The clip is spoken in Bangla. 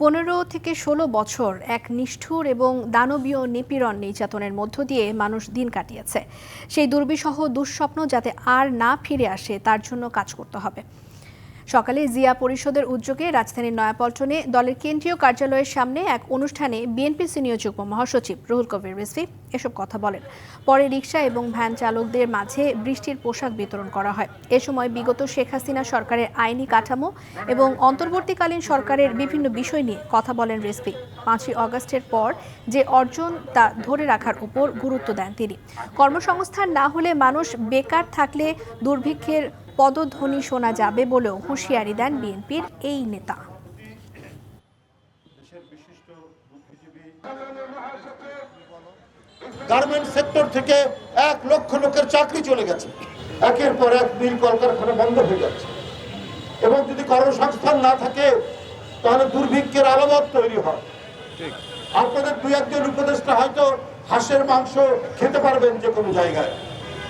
পনেরো থেকে ষোলো বছর এক নিষ্ঠুর এবং দানবীয় নিপীড়ন নির্যাতনের মধ্য দিয়ে মানুষ দিন কাটিয়েছে। সেই দুর্বিসহ দুঃস্বপ্ন যাতে আর না ফিরে আসে, তার জন্য কাজ করতে হবে। সকালে জিয়া পরিষদের উদ্যোগে রাজধানীর নয়াপল্টনে দলের কেন্দ্রীয় কার্যালয়ের সামনে এক অনুষ্ঠানে বিএনপি সিনিয়র যুগ্ম মহাসচিব রুহুল কবির রিজভী এসব কথা বলেন। পরে রিকশা এবং ভ্যান চালকদের মাঝে বৃষ্টির পোশাক বিতরণ করা হয়। এ সময় বিগত শেখ হাসিনা সরকারের আইনি কাঠামো এবং অন্তর্বর্তীকালীন সরকারের বিভিন্ন বিষয় নিয়ে কথা বলেন রিজভী। পাঁচই অগস্টের পর যে অর্জন তা ধরে রাখার উপর গুরুত্ব দেন তিনি। কর্মসংস্থান না হলে মানুষ বেকার থাকলে দুর্ভিক্ষের পদধ্বনি শোনা যাবে বলেও হুঁশিয়ারি দেন বিএনপির এই নেতা। গার্মেন্ট সেক্টর থেকে এক লক্ষ লোকের চাকরি চলে গেছে। একের পর এক মিল কলকারখানা বন্ধ হয়ে যাচ্ছে। এবং যদি কর্মসংস্থান না থাকে তাহলে দুর্ভিক্ষের আলামত তৈরি হয়। আপনাদের দুই একজন উপদেষ্টা হয়তো হাঁসের মাংস খেতে পারবেন যে কোনো জায়গায়।